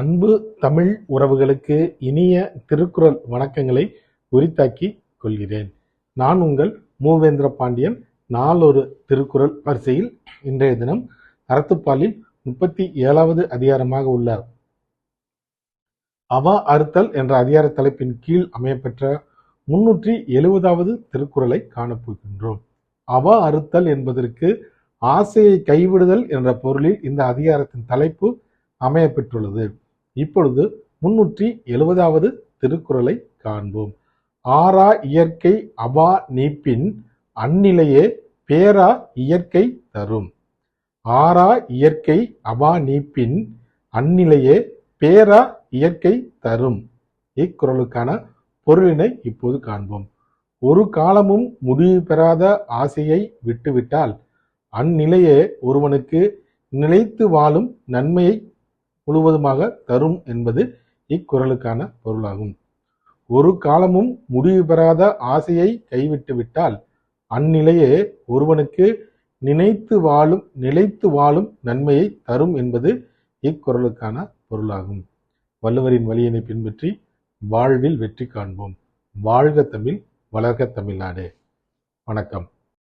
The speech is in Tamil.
அன்பு தமிழ் உறவுகளுக்கு இனிய திருக்குறள் வணக்கங்களை உரித்தாக்கி கொள்கிறேன். நான் உங்கள் மூவேந்திர பாண்டியன். நாளொரு திருக்குறள் வரிசையில் இன்றைய தினம் அறத்துப்பாலில் முப்பத்தி ஏழாவது அதிகாரமாக உள்ள அவா அறுத்தல் என்ற அதிகார தலைப்பின் கீழ் அமையப்பெற்ற முன்னூற்றி எழுபதாவது திருக்குறளை காணப்போகின்றோம். அவா அறுத்தல் என்பதற்கு ஆசையை கைவிடுதல் என்ற பொருளில் இந்த அதிகாரத்தின் தலைப்பு அமையப்பெற்றுள்ளது. இப்பொழுது முன்னூற்றி எழுபதாவது திருக்குறளை காண்போம். ஆறா இயற்கை அபா நீப்பின் அந்நிலையே பேரா இயற்கை தரும். ஆறா இயற்கை அபா நீப்பின் அந்நிலையே பேரா இயற்கை தரும். இக்குறளுக்கான பொருளினை இப்போது காண்போம். ஒரு காலமும் முடிவு பெறாத ஆசையை விட்டுவிட்டால் அந்நிலையே ஒருவனுக்கு நிலைத்து வாழும் நன்மையை முழுவதுமாக தரும் என்பது இக்குறளுக்கான பொருளாகும். ஒரு காலமும் முடிவு பெறாத ஆசையை கைவிட்டு விட்டால் அந்நிலையே ஒருவனுக்கு நினைத்து வாழும் நிலைத்து வாழும் நன்மையை தரும் என்பது இக்குறளுக்கான பொருளாகும். வள்ளுவரின் வழியினை பின்பற்றி வாழ்வில் வெற்றி காண்போம். வாழ்க தமிழ் வளர்க தமிழ்நாடு. வணக்கம்.